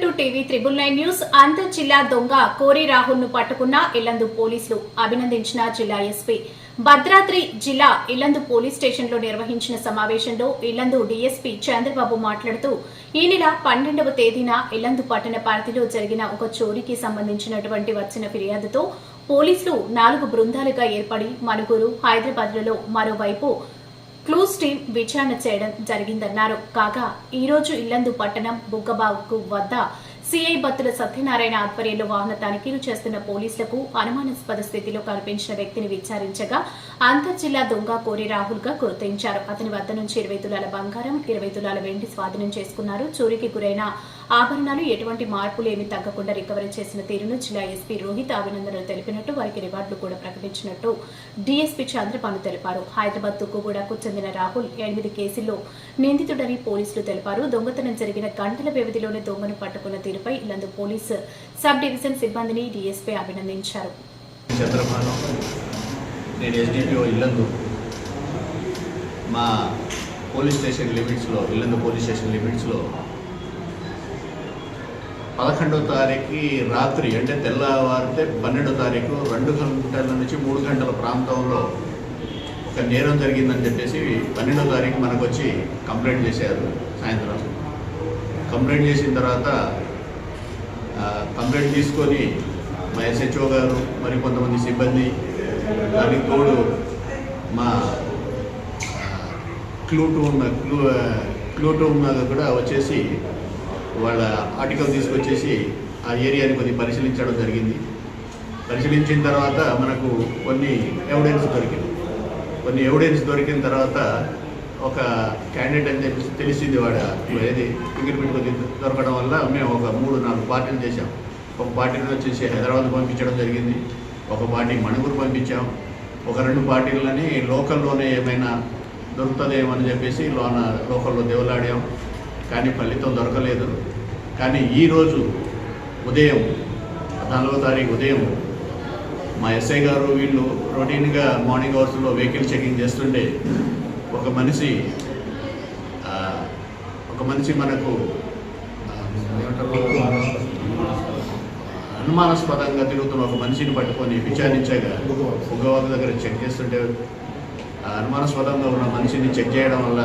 Triple nine news. అంతర్ జిల్లా దొంగ కోరి రాహుల్ను పట్టుకున్న ఇల్లందు పోలీసులు అభినందించిన జిల్లా ఎస్పీ. భద్రాద్రి జిల్లా ఇల్లందు పోలీస్ స్టేషన్లో నిర్వహించిన సమావేశంలో ఇల్లందు డీఎస్పీ చంద్రబాబు మాట్లాడుతూ ఈ నెల పన్నెండవ తేదీన ఇల్లందు పట్టణ పరిధిలో జరిగిన ఒక చోరీకి సంబంధించినటువంటి వచ్చిన ఫిర్యాదుతో పోలీసులు నాలుగు బృందాలుగా ఏర్పడి మనుగురు హైదరాబాద్లలో మరోవైపు క్లూస్ టీం విచారణ చేయడం జరిగిందన్నారు. కాగా ఈ రోజు ఇల్లందు పట్టణం బుగ్గబావుకు వద్ద సిఐ బత్తుల సత్యనారాయణ ఆధ్వర్యంలో వాహన తనిఖీలు చేస్తున్న పోలీసులకు అనుమానాస్పద స్థితిలో కనిపించిన వ్యక్తిని విచారించగా అంతర్ జిల్లా దొంగ కోరి రాహుల్గా గుర్తించారు. అతని వద్ద నుంచి ఇరవై తులాల బంగారం ఇరవై తులాల వెండి స్వాధీనం చేసుకున్నారు. చోరీకి గురైన ఆభరణాలు ఎటువంటి మార్పులు ఏమీ తగ్గకుండా రికవరీ చేసిన తీరును జిల్లా ఎస్పీ రోహిత్ అభినందనలు తెలిపినట్టు వారికి రివార్డులు కూడా ప్రకటించినట్టు డీఎస్పీ చంద్రపాను తెలిపారు. హైదరాబాద్ తుక్కుగూడకు చెందిన రాహుల్ ఎనిమిది కేసుల్లో నిందితుడని పోలీసులు తెలిపారు. దొంగతనం జరిగిన గంటల వ్యవధిలోనే దొంగను పట్టుకున్న తీరుపై ఇల్లందు పోలీసు సబ్ డివిజన్ సిబ్బందిని డీఎస్పీ అభినందించారు. నేను ఎస్డిపిఓ ఇల్లందు మా పోలీస్ స్టేషన్ లిమిట్స్లో ఇల్లందు పోలీస్ స్టేషన్ లిమిట్స్లో పదకొండో తారీఖు రాత్రి అంటే తెల్లవారితే పన్నెండో తారీఖు రెండు గంటల నుంచి మూడు గంటల ప్రాంతంలో ఒక నేరం జరిగిందని చెప్పేసి పన్నెండో తారీఖు మనకు వచ్చి కంప్లైంట్ చేశారు సాయంత్రం. కంప్లైంట్ చేసిన తర్వాత కంప్లైంట్ తీసుకొని మా ఎస్హెచ్ఓ గారు మరి కొంతమంది సిబ్బంది దానికి తోడు మా క్లూటు ఉన్న క్లూ క్లూటు ఉన్నది కూడా వచ్చేసి వాళ్ళ ఆర్టికల్ తీసుకొచ్చేసి ఆ ఏరియాని కొద్దిగా పరిశీలించడం జరిగింది. పరిశీలించిన తర్వాత మనకు కొన్ని ఎవిడెన్స్ దొరికింది. కొన్ని ఎవిడెన్స్ దొరికిన తర్వాత ఒక క్యాండిడేట్ అని చెప్పేసి తెలిసింది వాడ. ఏది? ఫింగర్ కొద్ది దొరకడం వల్ల మేము ఒక మూడు నాలుగు పార్టీలు చేశాం. ఒక పార్టీని వచ్చేసి హైదరాబాద్ పంపించడం జరిగింది. ఒక పార్టీ మణిపూర్ పంపించాం. ఒక రెండు పార్టీలని లోకల్లోనే ఏమైనా దొరుకుతుందేమని చెప్పేసి లోన లోకల్లో దేవులాడాం. కానీ ఫలితం దొరకలేదు. కానీ ఈరోజు ఉదయం పద్నాలుగో తారీఖు ఉదయం మా ఎస్ఐ గారు వీళ్ళు రొటీన్గా మార్నింగ్ అవర్స్లో వెహికల్ చెకింగ్ చేస్తుంటే ఒక మనిషి ఒక మనిషి మనకు అనుమానాస్పదంగా తిరుగుతున్న ఒక మనిషిని పట్టుకొని విచారించగా ఉగ్గవాళ్ళ దగ్గర చెక్ చేస్తుంటే ఆ అనుమానాస్పదంగా ఉన్న మనిషిని చెక్ చేయడం వల్ల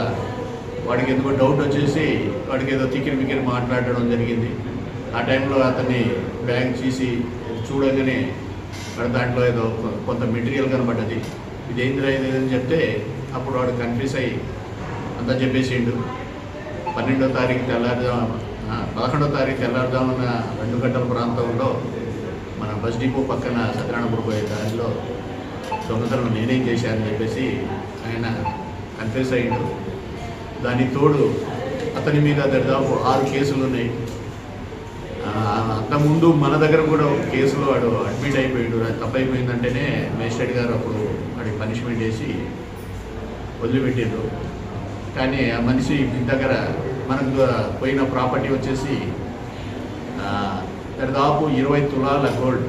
వాడికి ఎందుకో డౌట్ వచ్చేసి వాడికి ఏదో తిక్కిరి మిక్కిరి మాట్లాడడం జరిగింది. ఆ టైంలో అతన్ని బ్యాగ్ చేసి చూడగానే వాడు దాంట్లో ఏదో కొంత మెటీరియల్ కనబడ్డది. ఇది ఏందిరా ఇది చెప్తే అప్పుడు వాడు కన్ఫ్యూజ్ అయ్యి అంతా చెప్పేసిండు. పన్నెండో తారీఖు తెల్లారుజాము పదకొండో తారీఖు తెల్లారుజామున రెండు గంటల ప్రాంతంలో మన బస్ డిపో పక్కన సత్యనారాయణపురం పోయే దారిలో దొంగతనం నేనేం చేశానని చెప్పేసి ఆయన కన్ఫ్యూజ్ అయ్యిండు. దానికి తోడు అతని మీద దాదాపు ఆరు కేసులు ఉన్నాయి. అంతకుముందు మన దగ్గర కూడా ఒక కేసులో వాడు అడ్మిట్ అయిపోయాడు. తప్పైపోయిందంటేనే మేజిస్ట్రేట్ గారు అప్పుడు వాడికి పనిష్మెంట్ చేసి వదిలిపెట్టారు కానీ ఆ మనిషి మీ దగ్గర మనకు పోయిన ప్రాపర్టీ వచ్చేసి దాదాపు ఇరవై తులాల గోల్డ్.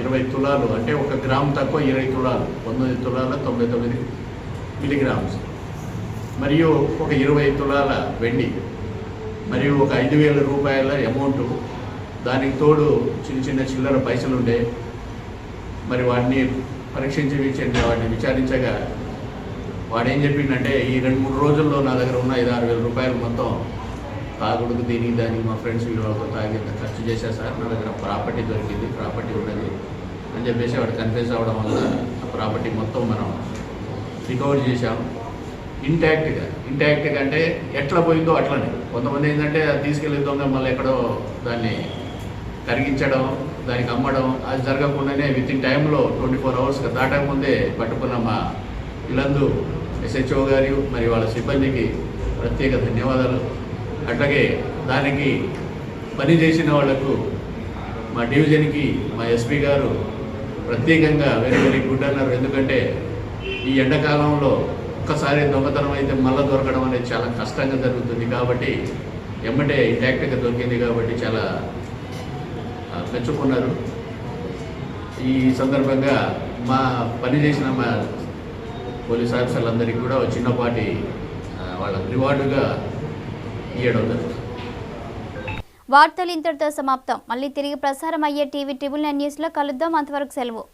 ఇరవై తులాలు అంటే ఒక గ్రామ్ తక్కువ ఇరవై తులాలు పంతొమ్మిది తులాల తొంభై తొమ్మిది మిలిగ్రామ్స్ మరియు ఒక ఇరవై తులాల వెండి మరియు ఒక ఐదు వేల రూపాయల అమౌంట్. దానికి తోడు చిన్న చిన్న చిల్లర పైసలు ఉండే మరి వాటిని పరీక్షించి విచారించ వాటిని విచారించగా వాడు ఏం చెప్పిండంటే ఈ రెండు మూడు రోజుల్లో నా దగ్గర ఉన్న ఐదు ఆరు వేల రూపాయలు మొత్తం తాగుడుకు దీనికి దానికి మా ఫ్రెండ్స్ వీళ్ళతో తాగి ఖర్చు చేశా సార్. నా దగ్గర ప్రాపర్టీ దొరికింది ప్రాపర్టీ ఉన్నది. అని చెప్పేసి వాడు కన్ఫ్యూజ్ అవ్వడం వల్ల ఆ ప్రాపర్టీ మొత్తం మనం రికవర్ చేశాం. ఇంటాక్ట్గా. ఇంటాక్ట్గా అంటే ఎట్లా పోయిందో అట్లనే. కొంతమంది ఏంటంటే అది తీసుకెళ్ళి దొంగ మళ్ళీ ఎక్కడో దాన్ని కరిగించడం దానికి అమ్మడం అది జరగకుండానే విత్ ఇన్ టైంలో ట్వంటీ ఫోర్ అవర్స్గా దాటకముందే పట్టుకున్న మా ఇలందు ఎస్హెచ్ఓ గారి మరి వాళ్ళ సిబ్బందికి ప్రత్యేక ధన్యవాదాలు. అట్లాగే దానికి పని చేసిన వాళ్ళకు మా డివిజన్కి మా ఎస్పీ గారు ప్రత్యేకంగా వెరీ వెరీ గుడ్ అన్నారు. ఎందుకంటే ఈ ఎండాకాలంలో ఒక్కసారి దొంగతనం అయితే మళ్ళీ దొరకడం అనేది చాలా కష్టంగా జరుగుతుంది కాబట్టి ఎమ్మటే ఇంటాక్ట్గా దొరికింది కాబట్టి చాలా మెచ్చుకున్నారు. ఈ సందర్భంగా మా పని చేసిన మా పోలీస్ ఆఫీసర్లందరికీ కూడా చిన్నపాటి వాళ్ళ రివార్డుగా ఇవ్వడం జరుగుతుంది. వార్తలు ఇంతటితో సమాప్తం. మళ్ళీ తిరిగి ప్రసారం అయ్యే టీవీ ట్రిబుల్ నైన్ న్యూస్లో కలుద్దాం. అంతవరకు సెలవు.